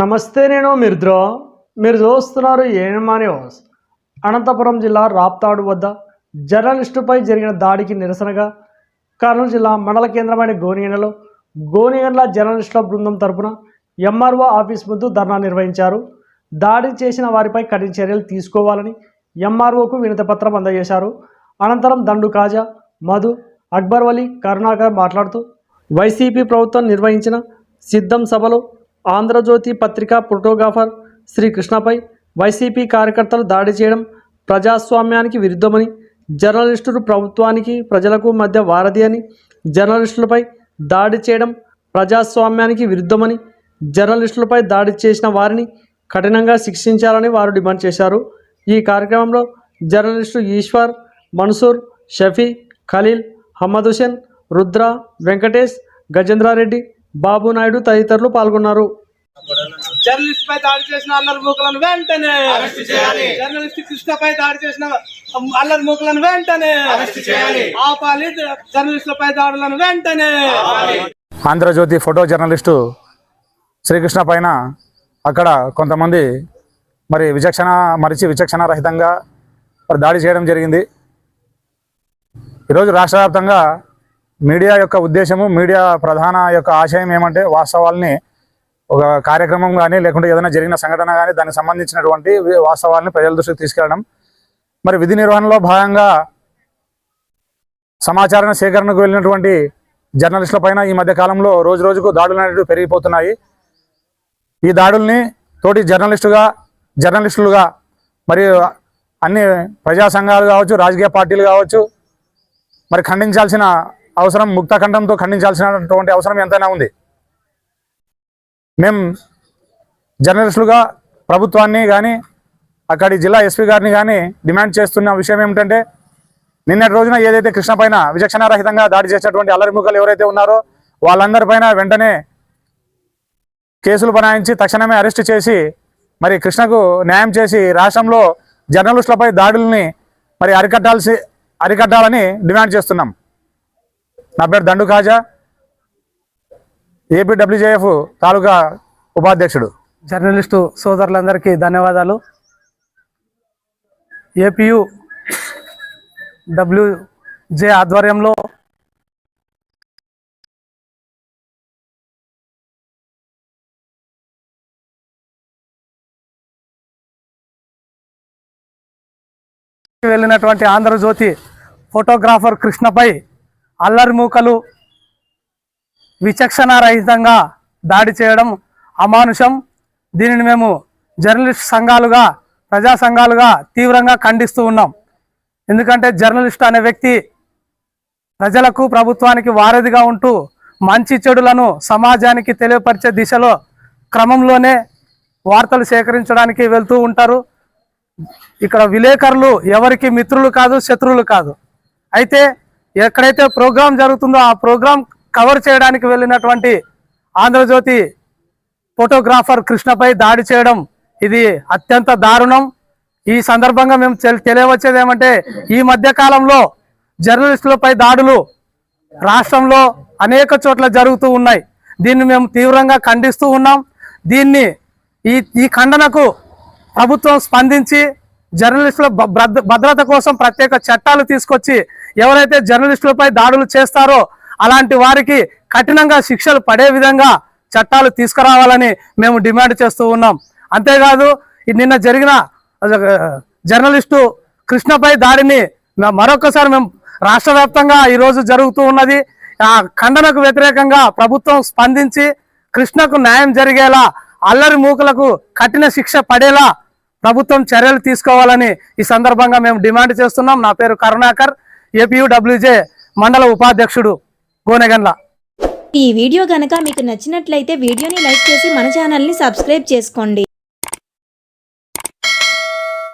నమస్తే నేను మిర్ద్రో. మీరు చూస్తున్నారు ఏమా న్యూస్. అనంతపురం జిల్లా రాప్తాడు వద్ద జర్నలిస్టుపై జరిగిన దాడికి నిరసనగా కర్నూలు జిల్లా మండల కేంద్రమైన గోనిగండ్లలో గోనిగండ్ల జర్నలిస్టుల బృందం తరపున ఎంఆర్ఓ ఆఫీస్ ముందు ధర్నా నిర్వహించారు. దాడి చేసిన వారిపై కఠిన చర్యలు తీసుకోవాలని ఎంఆర్ఓకు వినతిపత్రం అందజేశారు. అనంతరం దండు కాజా మధు అక్బర్ వలి కరుణాకర్ మాట్లాడుతూ వైసీపీ ప్రభుత్వం నిర్వహించిన సిద్ధం సభలో ఆంధ్రజ్యోతి పత్రిక ఫోటోగ్రాఫర్ శ్రీకృష్ణపై వైసీపీ కార్యకర్తలు దాడి చేయడం ప్రజాస్వామ్యానికి విరుద్ధమని జర్నలిస్టులు ప్రభుత్వానికి ప్రజలకు మధ్య వారధి అని జర్నలిస్టులపై దాడి చేయడం ప్రజాస్వామ్యానికి విరుద్ధమని జర్నలిస్టులపై దాడి చేసిన వారిని కఠినంగా శిక్షించాలని వారు డిమాండ్ చేశారు. ఈ కార్యక్రమంలో జర్నలిస్టు ఈశ్వర్ మన్సూర్ షఫీ ఖలీల్ హమ్మద్ హుసేన్ రుద్ర వెంకటేష్ గజేంద్రారెడ్డి బాబు నాయుడు తదితరులు పాల్గొన్నారు. జర్నలిస్ట్ పై దాడి చేసిన అల్లరి మూకలను వెంటనే జర్నలిస్ట్ కృష్ణపై దాడి చేసిన అల్లరి మూకలను వెంటనే ఆపాలి. జర్నలిస్టులపై దాడులను వెంటనే ఆంధ్రజ్యోతి ఫోటో జర్నలిస్టు శ్రీకృష్ణ పైన అక్కడ కొంతమంది మరి విచక్షణ మరిచి విచక్షణ రహితంగా మరి దాడి చేయడం జరిగింది. ఈరోజు రాష్ట్ర వ్యాప్తంగా మీడియా యొక్క ఉద్దేశము మీడియా ప్రధాన యొక్క ఆశయం ఏమంటే వాస్తవాల్ని ఒక కార్యక్రమం కానీ లేకుంటే ఏదైనా జరిగిన సంఘటన కానీ దానికి సంబంధించినటువంటి వాస్తవాల్ని ప్రజల దృష్టికి తీసుకెళ్ళడం. మరి విధి నిర్వహణలో భాగంగా సమాచార సేకరణకు వెళ్ళినటువంటి జర్నలిస్టుల పైన ఈ మధ్య కాలంలో రోజు రోజుకు దాడులు అనేవి పెరిగిపోతున్నాయి. ఈ దాడుల్ని తోటి జర్నలిస్టుగా జర్నలిస్టులుగా మరియు అన్ని ప్రజా సంఘాలు కావచ్చు రాజకీయ పార్టీలు కావచ్చు మరి ఖండించాల్సిన అవసరం ముక్తఖండంతో ఖండించాల్సినటువంటి అవసరం ఎంతైనా ఉంది. మేము జర్నలిస్టులుగా ప్రభుత్వాన్ని కానీ అక్కడి జిల్లా ఎస్పీ గారిని కానీ డిమాండ్ చేస్తున్న విషయం ఏమిటంటే నిన్నటి రోజున ఏదైతే కృష్ణ పైన విచక్షణారహితంగా దాడి చేసినటువంటి అల్లరిముఖలు ఎవరైతే ఉన్నారో వాళ్ళందరిపైన వెంటనే కేసులు బనాయించి తక్షణమే అరెస్ట్ చేసి మరి కృష్ణకు న్యాయం చేసి రాష్ట్రంలో జర్నలిస్టులపై దాడుల్ని మరి అరికట్టాల్సి అరికట్టాలని డిమాండ్ చేస్తున్నాం. నా పేరు దండు ఖాజా ఏపీడబ్ల్యూజేఎఫ్ తాలూకా ఉపాధ్యక్షుడు. జర్నలిస్టు సోదరులందరికీ ధన్యవాదాలు. ఏపీయు డబ్ల్యూజే ఆధ్వర్యంలో వెళ్ళినటువంటి ఆంధ్రజ్యోతి ఫోటోగ్రాఫర్ కృష్ణపై అల్లరి మూకలు విచక్షణారహితంగా దాడి చేయడం అమానుషం. దీనిని మేము జర్నలిస్ట్ సంఘాలుగా ప్రజా సంఘాలుగా తీవ్రంగా ఖండిస్తూ ఉన్నాం. ఎందుకంటే జర్నలిస్ట్ అనే వ్యక్తి ప్రజలకు ప్రభుత్వానికి వారధిగా ఉంటూ మంచి చెడులను సమాజానికి తెలియపరిచే దిశలో క్రమంలోనే వార్తలు సేకరించడానికి వెళ్తూ ఉంటారు. ఇక్కడ విలేకరులు ఎవరికి మిత్రులు కాదు శత్రువులు కాదు. అయితే ఎక్కడైతే ప్రోగ్రాం జరుగుతుందో ఆ ప్రోగ్రాం కవర్ చేయడానికి వెళ్ళినటువంటి ఆంధ్రజ్యోతి ఫోటోగ్రాఫర్ కృష్ణపై దాడి చేయడం ఇది అత్యంత దారుణం. ఈ సందర్భంగా మేము తెలియవచ్చేది ఏమంటే ఈ మధ్య కాలంలో జర్నలిస్టులపై దాడులు రాష్ట్రంలో అనేక చోట్ల జరుగుతూ ఉన్నాయి. దీన్ని మేము తీవ్రంగా ఖండిస్తూ ఉన్నాం. దీన్ని ఈ ఈ ఖండనకు ప్రభుత్వం స్పందించి జర్నలిస్టుల భద్రత కోసం ప్రత్యేక చట్టాలు తీసుకొచ్చి ఎవరైతే జర్నలిస్టులపై దాడులు చేస్తారో అలాంటి వారికి కఠినంగా శిక్షలు పడే విధంగా చట్టాలు తీసుకురావాలని మేము డిమాండ్ చేస్తూ ఉన్నాం. అంతేకాదు నిన్న జరిగిన జర్నలిస్టు కృష్ణపై దాడిని మరొకసారి మేము రాష్ట్ర వ్యాప్తంగా ఈరోజు జరుగుతూ ఉన్నది. ఆ ఖండనకు వ్యతిరేకంగా ప్రభుత్వం స్పందించి కృష్ణకు న్యాయం జరిగేలా అల్లరి మూకలకు కఠిన శిక్ష పడేలా ప్రభుత్వం చర్యలు తీసుకోవాలని ఈ సందర్భంగా మేము డిమాండ్ చేస్తున్నాం. నా పేరు కరుణాకర్ ఏపీయూడబ్ల్యూజే మండల ఉపాధ్యక్షుడు గోనెగన్ల ఈ వీడియో గనక మీకు నచ్చినట్లయితే వీడియోని లైక్ చేసి మన ఛానల్ని సబ్స్క్రైబ్ చేసుకోండి.